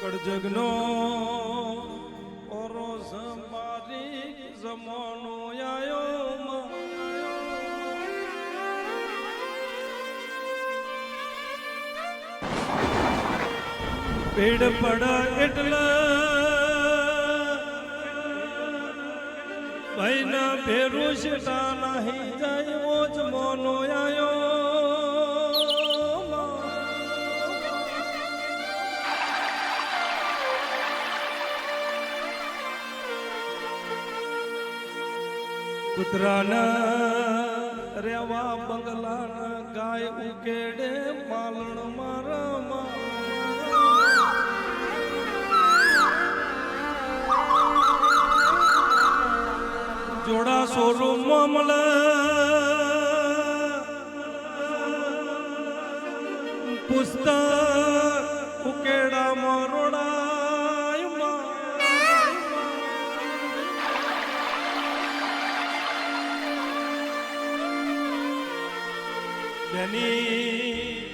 કડજગનો ઓરો સંભારી જમાનો આયો. પેડ પડ એટલે ભાઈના ભેરું શેટા નહીં જાય ઓજ મોનો આયો કૂતરાના રેવા બંગલાના ગાય ઉકેડે પાલણ મારા જોડા શોરૂમ મળે બેની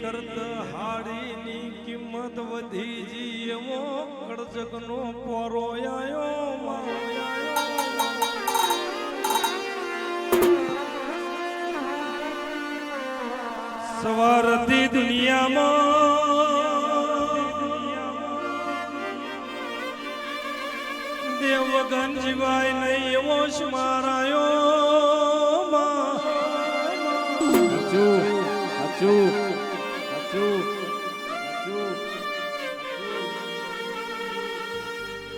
કરત હાડીની કિંમત વધી જીવો એવો કડજકનો પોરો આયો માં સવારથી દુનિયામાં દેવગન જીવાય નહીં એવો સ્મારાયો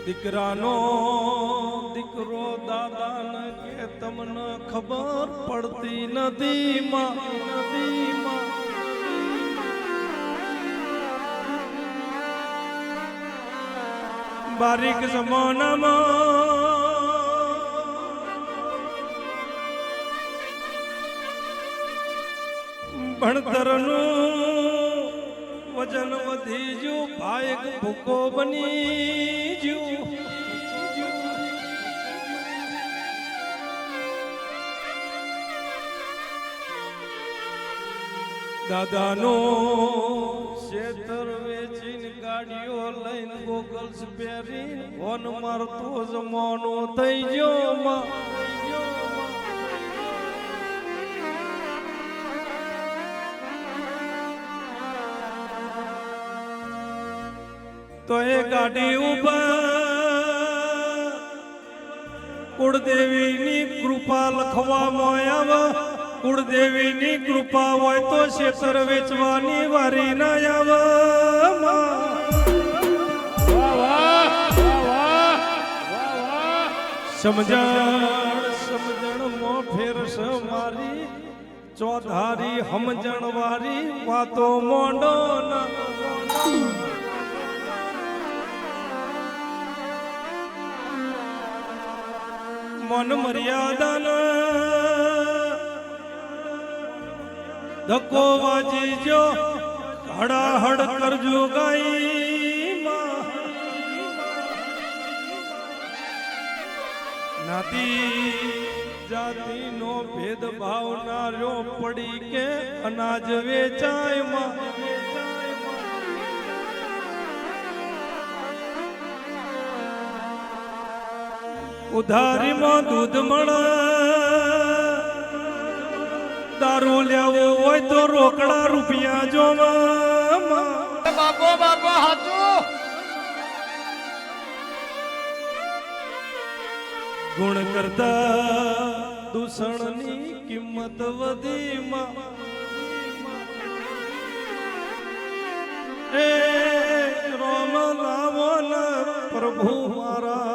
દીકરાનો દીકરો દાદાને કે તમને ખબર પડતી નથી માં નથી માં બારીક જમાનામાં ભણતરનું વજન વધી ગયું ભાઈક ભૂકો બની ગયું દાદાનો શેતર વેચીને ગાડીઓ લઈને ગોગલ્સ પહેરી ફોન મારતો જમાનો થઈ ગયો તો એ ગાડી ઉપર કુળદેવીની કૃપા લખવામાં આવે. કુળદેવીની કૃપા હોય તો શેતર વેચવાની વારી ના આવે. સમજણ સમજણ મો ફેરસ મારી. ચોધારી સમજણ વારી વાતો મોડો ના. મન મર્યાદાના ધક્કો વાજી જો હડાહડ કરજો ગાઈ નાતી જાતિનો ભેદભાવ ના પડી કે અનાજ વેચાયમાં ઉધારીમાં દૂધ મળે. દારૂ લેવો હોય તો રોકડા રૂપિયા જોવા. બાપો બાપો હાચું. ગુણ કરતા દૂષણની કિંમત વધી માં. એ રોમ લાવો ને પ્રભુ મારા.